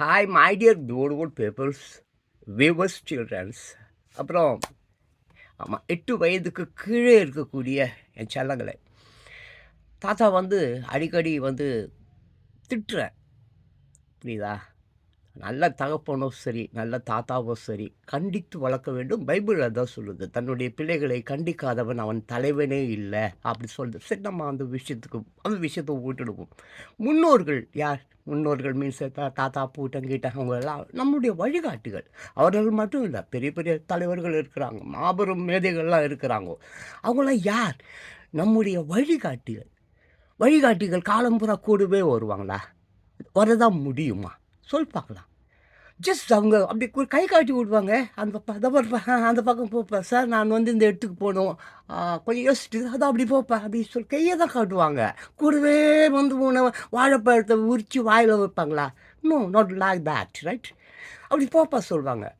Hi my dear beautiful peoples viewers childrens அப்புறம் ஆமாம் எட்டு வயதுக்கு கீழே இருக்கக்கூடிய என் செல்லங்களை. தாத்தா வந்து அடிக்கடி வந்து திட்டுறேன் புரியுதா? நல்ல தகப்பனோ சரி நல்ல தாத்தாவோ சரி கண்டித்து வளர்க்க வேண்டும். பைபிள் அதான் சொல்லுது தன்னுடைய பிள்ளைகளை கண்டிக்காதவன் அவன் தலைவனே இல்லை அப்படி சொல்லுது. சரி நம்ம அந்த விஷயத்துக்கு அந்த விஷயத்தை விட்டுடுவோம். முன்னோர்கள் யார்? முன்னோர்கள் மீன்ஸ் தாத்தா பூட்டம் கீட்டம் அவங்க எல்லாம் நம்முடைய வழிகாட்டுகள். அவர்கள் மட்டும் இல்லை பெரிய பெரிய தலைவர்கள் இருக்கிறாங்க மாபெரும் மேதைகள்லாம் இருக்கிறாங்க. அவங்களாம் யார்? நம்முடைய வழிகாட்டிகள். வழிகாட்டிகள் காலம்புறா கூடவே வருவாங்களா? வரதான் முடியுமா? சொல் பார்க்கலாம். ஜஸ்ட் அவங்க அப்படி கை காட்டி விடுவாங்க. அந்த ப- அந்த பக்கம் போப்பா. சார் நான் வந்து இந்த இடத்துக்கு போகணும். கொஞ்சம் யோசிச்சுட்டு அதான் அப்படி போப்பேன் அப்படின்னு சொல்லி கையை தான் காட்டுவாங்க. கூடவே வந்து உன வாழைப்பழத்தை உரித்து வாயில் வைப்பாங்களா? No not like that right அப்படி போப்பா சொல்லுவாங்க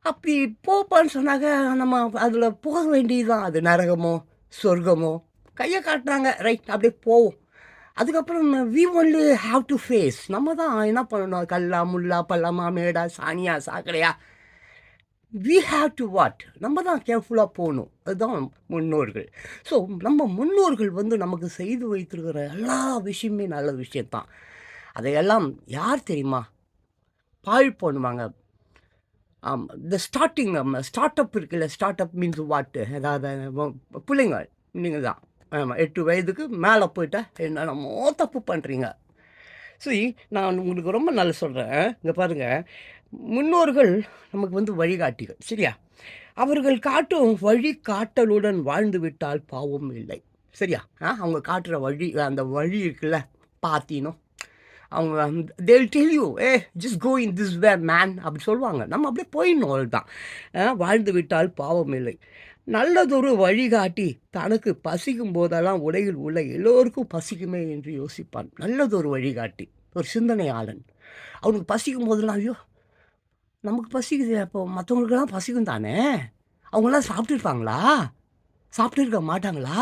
அப்படி போப்பான்னு சொன்னாக்க நம்ம அதில் போக வேண்டியதுதான். அது நரகமோ சொர்க்கமோ. கையை காட்டுறாங்க. ரைட் அப்படியே போவோம். அதுக்கப்புறம் we only have to face நம்ம தான் என்ன பண்ணணும்? கல்லா முல்லா பள்ளமா மேடா சாணியா சாக்கடையா? வி ஹாவ் டு வாட் நம்ம தான் கேர்ஃபுல்லாக போகணும். அதுதான் முன்னோர்கள். ஸோ நம்ம முன்னோர்கள் வந்து நமக்கு செய்து வைத்திருக்கிற எல்லா விஷயமே நல்ல விஷயம்தான். அதையெல்லாம் யார் தெரியுமா? பாழ் பண்ணுவாங்க. ஆம் இந்த ஸ்டார்டிங் ஸ்டார்ட் அப் இருக்குல்ல ஸ்டார்ட் அப் மீன்ஸ் வாட்டு அதாவது பிள்ளைங்க நீங்கள் தான் ஆமாம் எட்டு வயதுக்கு மேலே போயிட்டா என்னென்னமோ தப்பு பண்ணுறீங்க சரி நான் உங்களுக்கு ரொம்ப நல்லா சொல்கிறேன் இங்கே பாருங்கள் முன்னோர்கள் நமக்கு வந்து வழிகாட்டிகள் சரியா? அவர்கள் காட்டும் வழிகாட்டலுடன் வாழ்ந்து விட்டால் பாவம் இல்லை சரியா? ஆ அவங்க காட்டுற வழி அந்த வழி இருக்குல்ல பாத்தினோ அவங்க they'll tell you a just go in this way man அப்படி சொல்லுவாங்க. நம்ம அப்படியே போயிடணும் அவ்வளோதான் வாழ்ந்து விட்டால் பாவம் இல்லை. நல்லதொரு வழிகாட்டி தனக்கு பசிக்கும் போதெல்லாம் உலகில் உள்ள எல்லோருக்கும் பசிக்குமே என்று யோசிப்பான். நல்லதொரு வழிகாட்டி ஒரு சிந்தனையாளன். அவனுக்கு பசிக்கும் போதெல்லாம் ஐயோ நமக்கு பசிக்குது அப்போ மற்றவங்களுக்கெல்லாம் பசிக்கும் தானே? அவங்களாம் சாப்பிட்டுருப்பாங்களா? சாப்பிட்டு இருக்க மாட்டாங்களா?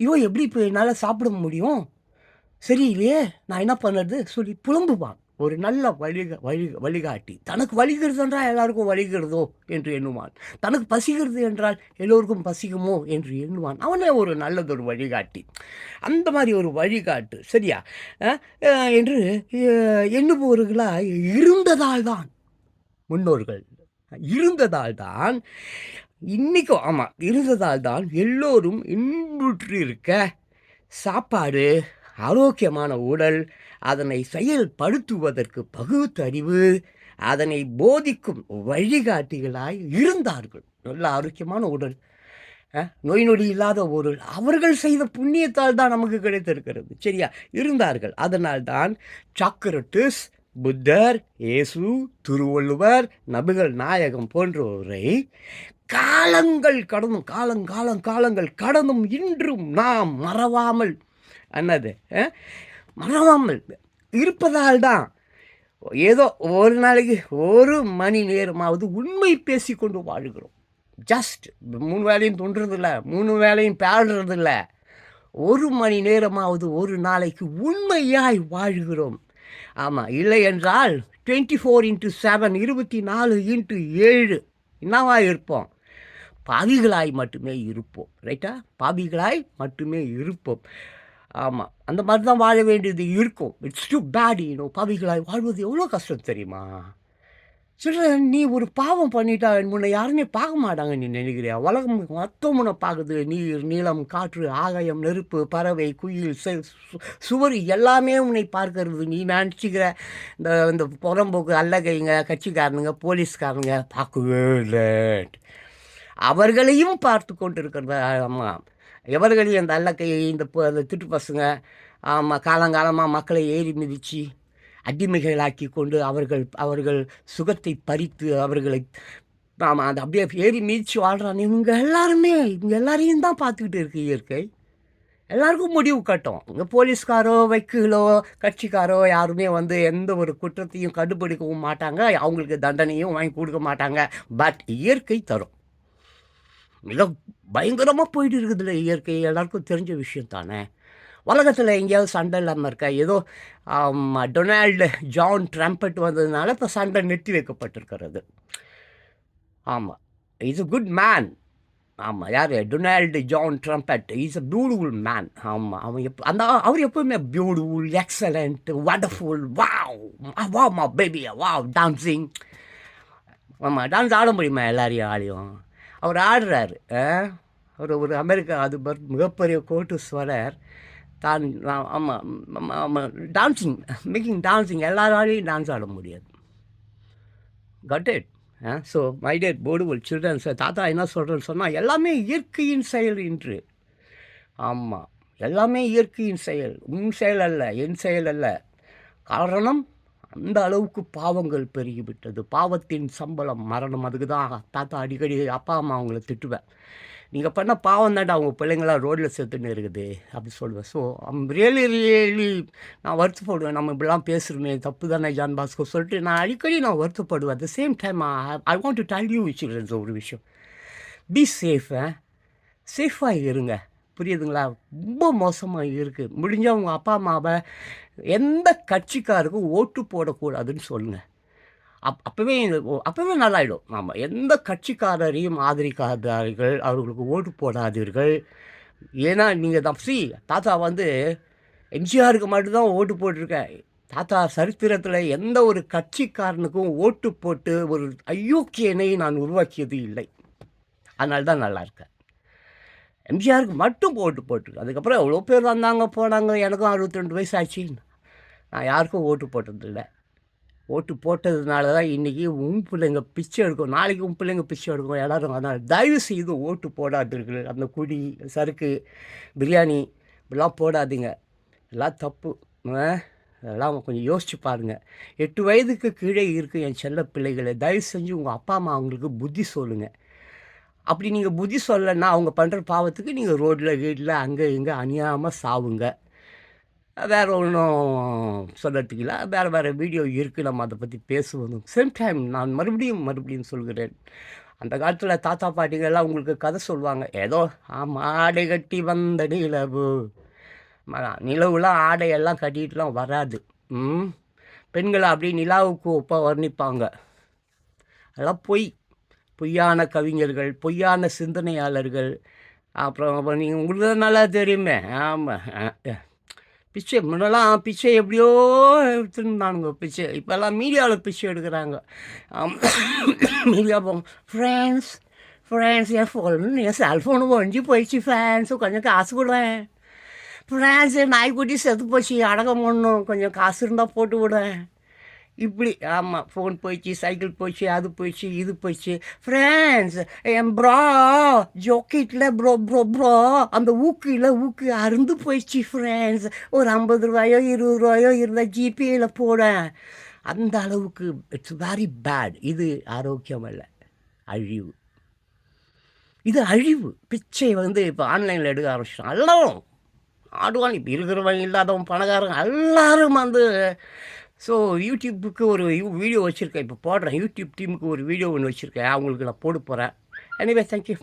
ஐயோ எப்படி இப்போ என்னால் சாப்பிட முடியும்? சரியில்லையே நான் என்ன பண்ணுறது? சொல்லி புலம்புவான். ஒரு நல்ல வழிக வழி வழிகாட்டி. தனக்கு வலிக்கிறது என்றால் எல்லாருக்கும் வலிக்கிறதோ என்று எண்ணுவான். தனக்கு பசிக்கிறது என்றால் எல்லோருக்கும் பசிக்குமோ என்று எண்ணுவான். அவனே ஒரு நல்லதொரு வழிகாட்டி. அந்த மாதிரி ஒரு வழிகாட்டு சரியா? என்று எண்ணுபவர்களாக இருந்ததால் தான் முன்னோர்கள். இருந்ததால் தான் இன்றைக்கும் ஆமாம் இருந்ததால் தான் எல்லோரும் இன்புற்றிருக்க சாப்பாடு ஆரோக்கியமான உடல் அதனை செயல்படுத்துவதற்கு பகுத்தறிவு அதனை போதிக்கும் வழிகாட்டிகளாய் இருந்தார்கள். நல்ல ஆரோக்கியமான உடல். நோய் நொடி இல்லாத ஒரு அவர்கள் செய்த புண்ணியத்தால் தான் நமக்கு கிடைத்திருக்கிறது. சரியா? இருந்தார்கள். அதனால்தான் சாக்ரட்டிஸ் புத்தர் இயேசு திருவள்ளுவர் நபிகள் நாயகம் போன்றோரை காலங்கள் கடந்தும் காலங்காலம் காலங்கள் கடந்தும் இன்றும் நாம் மறவாமல் அண்ணாது மறவாமல் இருப்பதால் தான் ஏதோ ஒரு நாளைக்கு ஒரு மணி நேரமாவது உண்மை பேசிக்கொண்டு வாழுகிறோம். ஜஸ்ட் மூணு வேலையும் தொண்டுறதில்ல மூணு வேலையும் பேடுறதில்ல. ஒரு மணி நேரமாவது ஒரு நாளைக்கு உண்மையாய் வாழ்கிறோம். ஆமாம் இல்லை என்றால் டுவெண்ட்டி ஃபோர் இன்ட்டு செவன் இருபத்தி நாலு இன்ட்டு ஏழு என்னவா இருப்போம்? பாவிகளாய் மட்டுமே இருப்போம் ரைட்டா பாவிகளாய் மட்டுமே இருப்போம். ஆமாம் அந்த மாதிரி தான் வாழ வேண்டியது இருக்கும். இட்ஸ் டூ பேட் யூனோ பாவிகளாய் வாழ்வது எவ்வளோ கஷ்டம் தெரியுமா? சொல்கிறேன் நீ ஒரு பாவம் பண்ணிட்டா முன்னை யாருமே பார்க்க மாட்டாங்க நீ நினைக்கிறியா? உலகம் மொத்தம் உன்னை பார்க்குது. நீர் நீளம் காற்று ஆகாயம் நெருப்பு பறவை குயில் சு- சுவர் எல்லாமே உன்னை பார்க்கறது. நீ நினச்சிக்கிற இந்த இந்த புறம்போக்கு அல்லகைங்க கட்சிக்காரனுங்க போலீஸ்காரனுங்க பார்க்கவே இல்லை. அவர்களையும் பார்த்து கொண்டு இருக்கிறது ஆமாம் எவர்களையும் அந்த அல்லக்கையை இந்த திட்டு பசங்க ஆமாம் காலங்காலமாக மக்களை ஏறி மிதித்து அடிமைகளாக்கி கொண்டு அவர்கள் அவர்கள் சுகத்தை பறித்து அவர்களை ஆமாம் அந்த அப்படியே ஏறி மிதித்து வாழ்கிறான் இவங்க எல்லாருமே இவங்க எல்லாரையும் தான் பார்த்துக்கிட்டு இருக்கு இயற்கை. எல்லாருக்கும் முடிவு கட்டும். இங்கே போலீஸ்காரோ வைக்கிலோ கட்சிக்காரோ யாருமே வந்து எந்த ஒரு குற்றத்தையும் கண்டுபிடிக்கவும் மாட்டாங்க. அவங்களுக்கு தண்டனையும் வாங்கி கொடுக்க மாட்டாங்க. பட் இயற்கை தரும். மிக பயங்கரமாக போயிட்டு இருக்குதுல்ல இயற்கை. எல்லாருக்கும் தெரிஞ்ச விஷயம் தானே. உலகத்தில் எங்கேயாவது சண்டை இல்லாமல் இருக்கா? ஏதோ ஆம், டொனால்டு ஜான் ட்ரம்பட் வந்ததுனால இப்போ சண்டை நிறுத்தி வைக்கப்பட்டிருக்கிறது. ஆமாம் இஸ் அ குட் மேன் ஆமாம் யார்? Donald John Trump. Is a beautiful man ஆமாம் அவன் எப்போ அந்த அவர் எப்போவுமே பியூட்டிஃபுல் எக்ஸலண்ட் வண்டர்ஃபுல் வாவ் வா மா பேபி வாவ் டான்ஸிங் ஆமாம் டான்ஸ் ஆட முடியுமா? எல்லாரையும் ஆடியும். அவர் ஆடுறாரு. அவர் ஒரு அமெரிக்க அதிபர் மிகப்பெரிய கோட்டீஸ்வரர். தான் ஆமாம் ஆமாம் டான்ஸிங் மேக்கிங் டான்ஸிங் எல்லாராலையும் டான்ஸ் ஆட முடியாது. Cut it so my dad போர்டுவல் childrens தாத்தா என்ன சொல்கிறேன்னு சொன்னால் எல்லாமே இயற்கையின் செயல் இன்று. ஆமாம் எல்லாமே இயற்கையின் செயல். உன் செயல் அல்ல என் செயல் அல்ல. காரணம் அந்த அளவுக்கு பாவங்கள் பெருகிவிட்டது. பாவத்தின் சம்பளம் மரணம். அதுக்கு தான் தாத்தா அடிக்கடி அப்பா அம்மா அவங்கள திட்டுவேன். நீங்கள் பண்ண பாவம் தாண்டா அவங்க பிள்ளைங்களாம் ரோட்டில் செத்துன்னு இருக்குது. அப்படி சொல்லுவேன். ஸோ ரியலி ரியலி நான் வருத்தப்படுவேன். நம்ம இப்படிலாம் பேசுகிறோமே தப்பு தானே ஜான் பாஸ்கோ சொல்லிட்டு நான் அடிக்கடி நான் வருத்தப்படுவேன். At the same time I want to tell you childrens ஒரு விஷயம். பி சேஃப் சேஃபாக இருங்க. புரியுதுங்களா? ரொம்ப மோசமாக இருக்குது முடிஞ்ச உங்கள் அப்பா அம்மாவை எந்த கட்சிக்காருக்கும் ஓட்டு போடக்கூடாதுன்னு சொல்லுங்கள் அப் அப்போவே அப்போவே நல்லாயிடும். ஆமாம் எந்த கட்சிக்காரரையும் ஆதரிக்காதார்கள். அவர்களுக்கு ஓட்டு போடாதீர்கள். ஏன்னா நீங்கள் தான் சி தாத்தா வந்து எம்ஜிஆருக்கு மட்டும்தான் ஓட்டு போட்டிருக்கேன் தாத்தா சரித்திரத்தில் எந்த ஒரு கட்சிக்காரனுக்கும் ஓட்டு போட்டு ஒரு அயோக்கியனை நான் உருவாக்கியது இல்லை. அதனால தான் நல்லா இருக்கேன். எம்ஜிஆருக்கு மட்டும் போட்டு அதுக்கப்புறம் எவ்வளோ பேர் வந்தாங்க போனாங்க எனக்கும் அறுபத்தி ரெண்டு வயசு ஆச்சு நான் யாருக்கும் ஓட்டு போட்டதில்லை. ஓட்டு போட்டதுனால தான் இன்றைக்கி உன் பிள்ளைங்க பிச்சை எடுக்கும் நாளைக்கு உன் பிள்ளைங்க பிச்சை எடுக்கும் எல்லாரும் அதனால் தயவு செய்து ஓட்டு போடாதீர்கள். அந்த குடி சறுக்கு பிரியாணி இப்படிலாம் போடாதீங்க. எல்லாம் தப்பு. அதெல்லாம் கொஞ்சம் யோசிச்சு பாருங்கள் எட்டு வயதுக்கு கீழே இருக்கும் என் செல்ல பிள்ளைகளை. தயவு செஞ்சு உங்கள் அப்பா அம்மா அவங்களுக்கு புத்தி சொல்லுங்கள் அப்படி நீங்கள் புத்தி சொல்லலைன்னா அவங்க பண்ணுற பாவத்துக்கு நீங்கள் ரோட்டில் வீட்டில் அங்கே இங்கே அணியாமல் சாவுங்க. வேறு ஒன்றும் சொல்கிறதுக்கு இல்லை வேறு வேறு வீடியோ இருக்குது நம்ம அதை பற்றி பேசுவதும் சேம் டைம் நான் மறுபடியும் மறுபடியும் சொல்கிறேன். அந்த காலத்தில் தாத்தா பாட்டிகள்லாம் உங்களுக்கு கதை சொல்லுவாங்க. ஏதோ மாடை கட்டி வந்த நிலவு. ம- நிலவுலாம் ஆடையெல்லாம் கட்டிட்டுலாம் வராது. ம்? பெண்களை அப்படியே நிலாவுக்கு ஒப்பாக வர்ணிப்பாங்க. அதெல்லாம் பொய். பொய்யான கவிஞர்கள் பொய்யான சிந்தனையாளர்கள். அப்புறம் நீங்கள் உங்களுக்கு தான் நல்லா தெரியுமே. ஆமாம் பிச்சை முன்னெல்லாம் பிச்சை எப்படியோ எடுத்துருந்தானுங்க பிச்சை. இப்போல்லாம் மீடியாவில் பிச்சை எடுக்கிறாங்க. மீடியா போங்க ஃப்ரெண்ட்ஸ் ஃப்ரெண்ட்ஸ் என் ஃபோன் என் செல்ஃபோனு ஒழிஞ்சு போயிடுச்சு ஃப்ரெண்ட்ஸ் கொஞ்சம் காசு கொடுவேன் ஃப்ரெண்ட்ஸ் நாய்க்குட்டி செத்து போச்சு அடக்கம் பண்ணணும். கொஞ்சம் காசு இருந்தால் போட்டு விடுவேன் இப்படி ஆமாம் ஃபோன் போயிடுச்சு சைக்கிள் போயிடுச்சு அது போயிடுச்சு இது போயிடுச்சு ஃப்ரெண்ட்ஸ் என் ப்ரோ ஜோக்கெட்டில் ப்ரோ ப்ரோ ப்ரோ அந்த ஊக்கியில் ஊக்கு அருந்து போயிடுச்சு ஃப்ரெண்ட்ஸ் ஒரு ஐம்பது ரூபாயோ இருபது ரூபாயோ இருந்தால் ஜிபேயில் போடேன். அந்த அளவுக்கு இட்ஸ் வெரி பேட் இது ஆரோக்கியம் அல்ல அழிவு. இது அழிவு. பிச்சை வந்து இப்போ ஆன்லைனில் எடுக்க ஆரம்பிச்சிட்டோம் எல்லாரும் ஆடுவான். இப்போ இருக்கிறவன் இல்லாதவன் பணக்காரன். எல்லாரும் வந்து ஸோ யூடியூப்புக்கு ஒரு வீடியோ வச்சுருக்கேன். இப்போ போடுறேன். யூடியூப் டீமுக்கு ஒரு வீடியோ ஒன்று வச்சுருக்கேன். அவங்களுக்கு நான் போட போகிறேன் எனிவே தேங்க்யூ